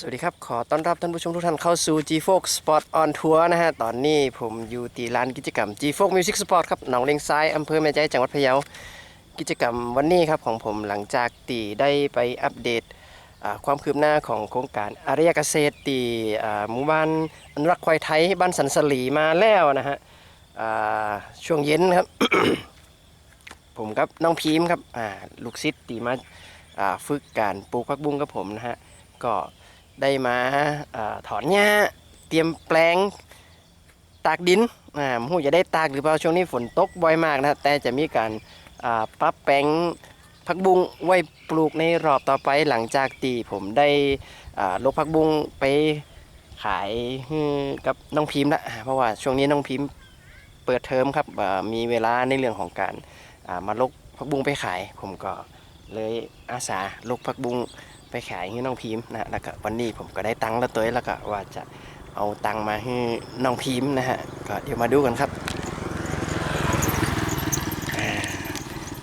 สวัสดีครับ ขอต้อนรับท่านผู้ชมทุกท่านเข้าสู่ g f o x Sport on Tour นะฮะ ตอนนี้ผมอยู่ที่ร้านกิจกรรม g f o x Music Sport ครับ หนองเลงซ้าย อำเภอแม่ใจ จังหวัดพะเยา กิจกรรมวันนี้ครับของผมหลังจากตีได้ไปอัปเดตความคืบหน้าของโครงการอารยเกษตรตีหมู่บ้านอนุรักษ์ควายไทยบ้านสันสลีมาแล้วนะฮะช่วงเย็นครับ ผมกับน้องพีมครับลูกศิษย์ตีมาอ่าฝึกการปลูกผักบุ้งกับผมนะฮะก็ ได้มาอถอนหญ้าเตรียมแปลงตากดินอ่าหูจะได้ตากหรือเปล่าช่วงนี้ฝนตกบ่อยมากนะแต่จะมีการอ่าปรับแปลงผักบุ้งไว้ปลูกในรอบต่อไปหลังจากตีผมได้อ่าลกผักบุ้งไปขายกับน้องพิมพ์ละเพราะว่าช่วงนี้น้องพิมพ์เปิดเทอมครับมีเวลาในเรื่องของการอ่ามาลกผักบุ้งไปขาย ผมก็เลยอาสาลกผักบุ้ง ไปขายให้น้องพิมพ์นะแล้วก็วันนี้ผมก็ได้ตังค์แล้วตัวแล้วก็ว่าจะเอาตังค์มาให้น้องพิมพ์นะฮะก็เดี๋ยวมาดูกันครับ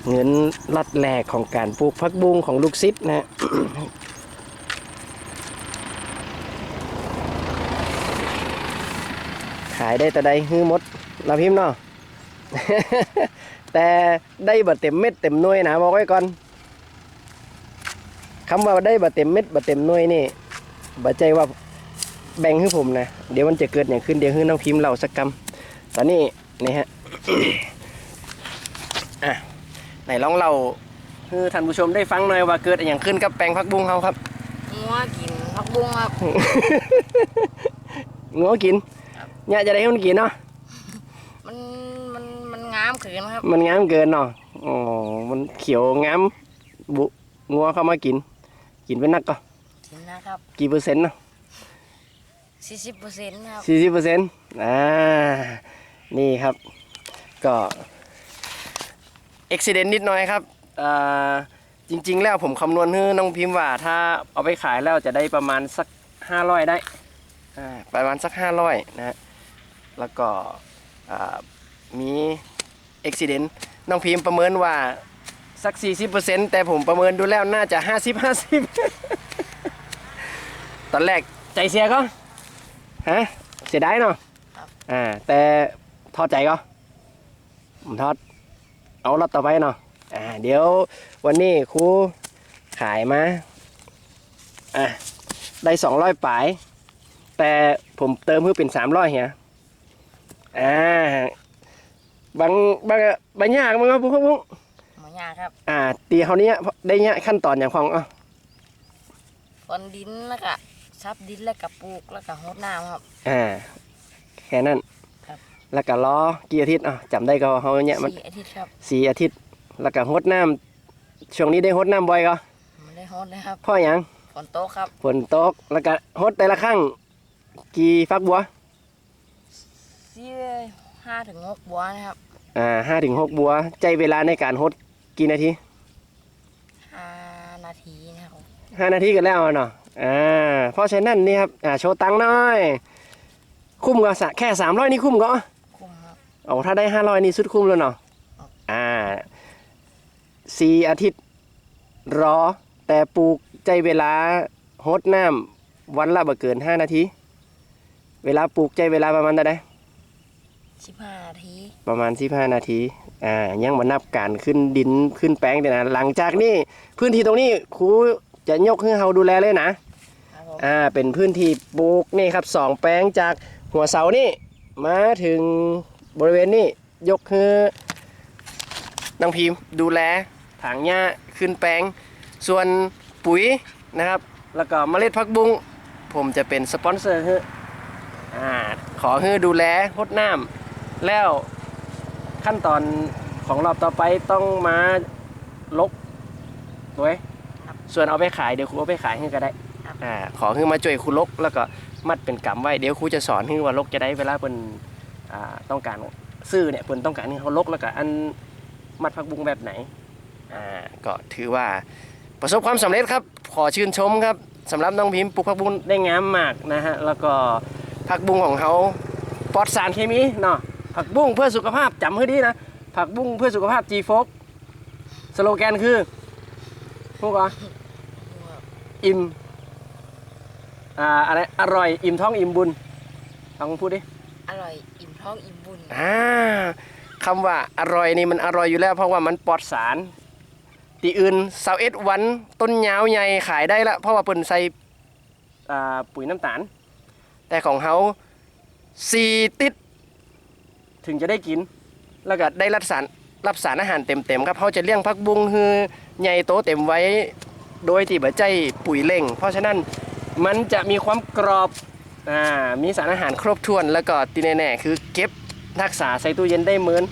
เงินลัดแรกของการปลูกพักบุ้งของลูกซิดนะขายได้แต่ใดฮื้อมดเราพิมพ์เนาะแต่ได้บัเต็มเม็ดเต็มหน่วยนะบอกไว้ก่อน คำว่าได้บะเต็มเม็ดบะเต็มหน่วยนี่บะใจว่าแบ่งให้ผมนะเดี๋ยวมันจะเกิดอย่างขึ้นเดี๋ยวให้น้องพิมพ์เล่าสักกำตอนนี้นี่ฮะอะไหนลองเล่าให้ท่านผู้ชมได้ฟังหน่อยว่าเกิดอย่างขึ้นกับแปลงพักบุ้งเขาครับงัวกินผักบุ้งครับงัวกินครับเนี่ยจะได้ให้มันกินเนาะมันมันมันงามขืนครับ มันงามเกินเนาะอ๋อมันเขียวงามบุงัวเข้ามากิน กินเป็นนักก็กินนะครับกี่เปอร์เซ็นต์เนาะสี่สิบเปอร์เซ็นต์ครับสี่สิบเปอร์เซ็นต์อ่านี่ครับ ก็อุบิเหตุนิดหน่อยครับอ่าจริง ๆ แล้วผมคำนวณให้น้องพิมพ์ว่า ถ้าเอาไปขายแล้วจะได้ประมาณสักห้าร้อยได้อ่าประมาณสักห้าร้อยนะฮะแล้วก็อ่ามีอุบิเหตุน้องพิมพ์ประเมินว่า สัก 40%แต่ผมประเมินดูแล้วน่าจะ 50 50 ตอนแรกใจเสียก็ฮะเสียดายเนาะครับอ่าแต่ทอดใจก็ผมทอดเอารอบต่อไปเนาะอ่าเดี๋ยววันนี้ครูขายมาอะได้สองร้อยปลาย แต่ผมเติมเพื่อเป็นสามร้อยเฮียอ่าบางบางบางยากมั้งครับพวกพวกหมอยา ครับอ่า ตีเขาเนี้ยได้เนี้ยขั้นตอนอย่างของอะฝนดินแล้วก็ซับดินแล้วก็ปลูกแล้วก็รดน้ำครับ อ่าแค่นั้นครับแล้วก็รอกี่อาทิตย์อะจำได้ก็เขาเนี้ยมันสี่อาทิตย์ครับสี่อาทิตย์ แล้วก็หดน้ำช่วงนี้ได้หดน้ำบ่อยก็ไม่ได้รดเลยครับเพ่อหยังฝนโตกครับฝนตกแล้วก็หดแต่ละครั้งกี่ฟักบัวสี่ห้าถึงหกบัวนะครับอ่าห้าถึงหกบัว ใจเวลาในการหด กี่นาทีห้านาทีนะครับห้านาทีกันแล้วเนาะอ่าเพราะฉะนั้นนี่ครับอ่าโชว์ตังค์หน่อย คุ้มก็สะแค่สามร้อยนี่คุ้มก็คุ้มครับเอาถ้าได้ห้าร้อยนี่สุดคุ้มแล้วเนาะครับอ่าสี่อาทิตย์รอ แต่ปลูกใจเวลาหดน้ำวันละบ่เกินห้านาที เวลาปลูกใจเวลาประมาณเท่าไหร่ สิบห้านาทีประมาณสิบห้านาที อ่า ยังมานับการขึ้นดินขึ้นแป้งเดี๋ยวนะ หลังจากนี้พื้นที่ตรงนี้ครูจะยกให้เราดูแลเลยนะ ครับผมอ่า เป็นพื้นที่ปลูกนี่ครับสองแปลงจากหัวเสานี่มาถึงบริเวณนี้ยกคือน้องพิมพ์ดูแลถางหญ้าขึ้นแปลง ส่วนปุ๋ยนะครับ แล้วก็เมล็ดพักบุ้งผมจะเป็นสปอนเซอร์ให้อ่าขอให้ดูแลรดน้ำ แล้วขั้นตอนของรอบต่อไปต้องมาลกไว้ยส่วนเอาไปขายเดี๋ยวครูเอาไปขายให้ก็ได้อ่าขอให้มาช่วยครูลกแล้วก็มัดเป็นกำไว้เดี๋ยวครูจะสอนให้ว่าลกจะได้เวลาเป็นอ่าต้องการซื้อเนี่ยเพิ่นต้องการให้เขาลกแล้วก็อันมัดผักบุ้งแบบไหนอ่าก็ถือว่าประสบความสำเร็จครับ ขอชื่นชมครับสำหรับน้องพิมพ์ปลูกผักบุ้งได้งามมากนะฮะแล้วก็ผักบุ้งของเขาปลอดสารเคมีเนาะ ผักบุ้งเพื่อสุขภาพจำให้ดีนะ ผักบุ้งเพื่อสุขภาพ G f o สโลแกนคือพวกอะอิ่มอ่าอะไรอร่อยอิ่มท้องอิ่มบุญลองพูดดิอร่อยอิ่มท้องอิ่มบุญอ่าคำว่าอร่อยนี่มันอร่อยอยู่แล้ว เพราะว่ามันปลอดสารตีอื่นเสาเอ็ดวันต้นยาวใหญ่ขายได้ละเพราะว่าเปิ้นใส่อ่าปุ๋ยน้ำตาล แต่ของเฮาสี่ติด ถึงจะได้กิน แล้วก็ได้รับสารรับสารอาหารเต็มๆครับเขาจะเลี้ยงพักบุ้งฮือใหญ่โตเต็มไว้ โดยที่บ่ใจปุ๋ยเล่ง เพราะฉะนั้นมันจะมีความกรอบอ่ามีสารอาหารครบถ้วน แล้วก็ที่แน่ๆคือเก็บรักษาใส่ตู้เย็นได้เหมือน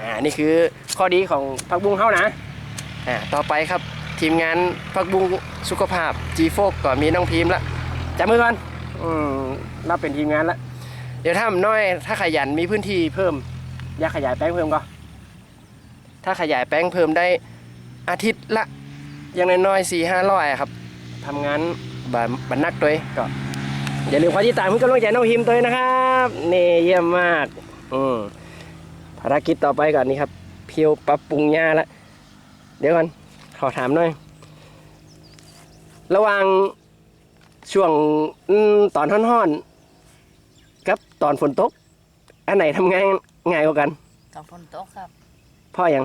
อ่านี่คือข้อดีของพักบุ้งเฮานะอ่าต่อไปครับทีมงานพักบุ้งสุขภาพ G โฟกก็มีน้องพิมพ์ละจับมือก่อนอืมรับเป็นทีมงานละ เดี๋ยวถ้ามันน้อย ถ้าขยันมีพื้นที่เพิ่ม อยากขยายแป้งเพิ่มก็ ถ้าขยายแป้งเพิ่มได้อาทิตย์ละอย่างน้อยๆสี่ห้าร้อยครับทำงานบันบันนักตัวก็อย่าลืมขอที่ตามเพื่อกำลังใจน้องพิมพ์ตัวนะครับนี่เยี่ยมมากอืมภารกิจต่อไปก่อนนี่ครับ เพียวปรับปรุงหญ้าละเดี๋ยวก่อนขอถามหน่อย ระหว่างช่วงตอนห้อนๆ กับตอนฝนตก อันไหนทำงานง่ายกว่ากันตอนฝนตกครับเพ่อยัง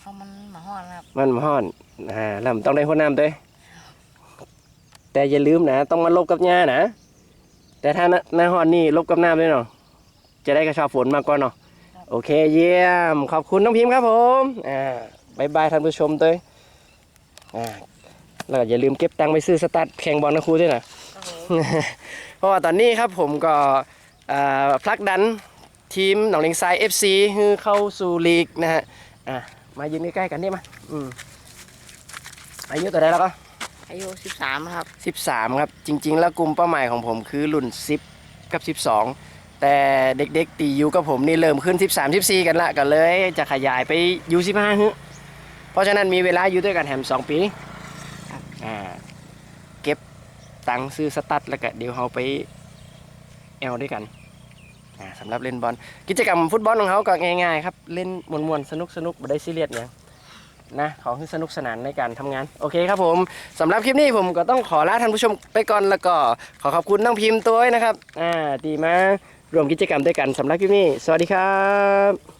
เพราะมันมาห้อนครับมันห้อนอ่าแล้วมันต้องได้หัวน้ำด้วยแต่อย่าลืมนะ ต้องมาลบกับหญ้านะ แต่ถ้าหน้าห้อนนี่ลบกับน้ำด้วยเนาะจะได้กระชอบฝนมากกว่าเนาะโอเค เยี่ยม ขอบคุณน้องพิมพ์ครับผมอ่าบายบายท่านผู้ชมด้วยอ่าแล้วก็อย่าลืมเก็บตังค์ไปซื้อสตาร์ทแข่งบอลนะครูด้วยนะ ครับผม เพราะว่าตอนนี้ครับผมก็ อ่าผลักดันทีมหนองเลงทราย FC ให้เข้าสู่ลีกนะฮะอะมายืนใกล้ๆกันนี่มาอืมอายุตัวใดแล้วก็อายุ 13 ครับ 13 ครับ จริง ๆ แล้วกลุ่มเป้าหมายของผมคือรุ่น 10 กับ 12 แต่เด็กๆ ตีอยู่กับผมนี่เริ่มขึ้น 13 14 กันละก็เลย จะขยายไปยู15ฮึเพราะฉะนั้นมีเวลาอยู่ด้วยกันแถม2 ปีอ่าเก็บตังค์ซื้อสตัดแล้วก็เดี๋ยวเราไป แอลด้วยกันอ่าสำหรับเล่นบอลกิจกรรมฟุตบอลของเขาก็ง่ายๆครับเล่นมวนๆสนุกๆไม่ได้ซีเรียสเนี่ยนะขอให้สนุกสนานในการทำงาน โอเคครับผมสำหรับคลิปนี้ผมก็ต้องขอลาท่านผู้ชมไปก่อนแล้วก็ขอขอบคุณน้องพิมพ์ตัวนะครับอ่าดีมากรวมกิจกรรมด้วยกันสำหรับคลิปนี้ สวัสดีครับ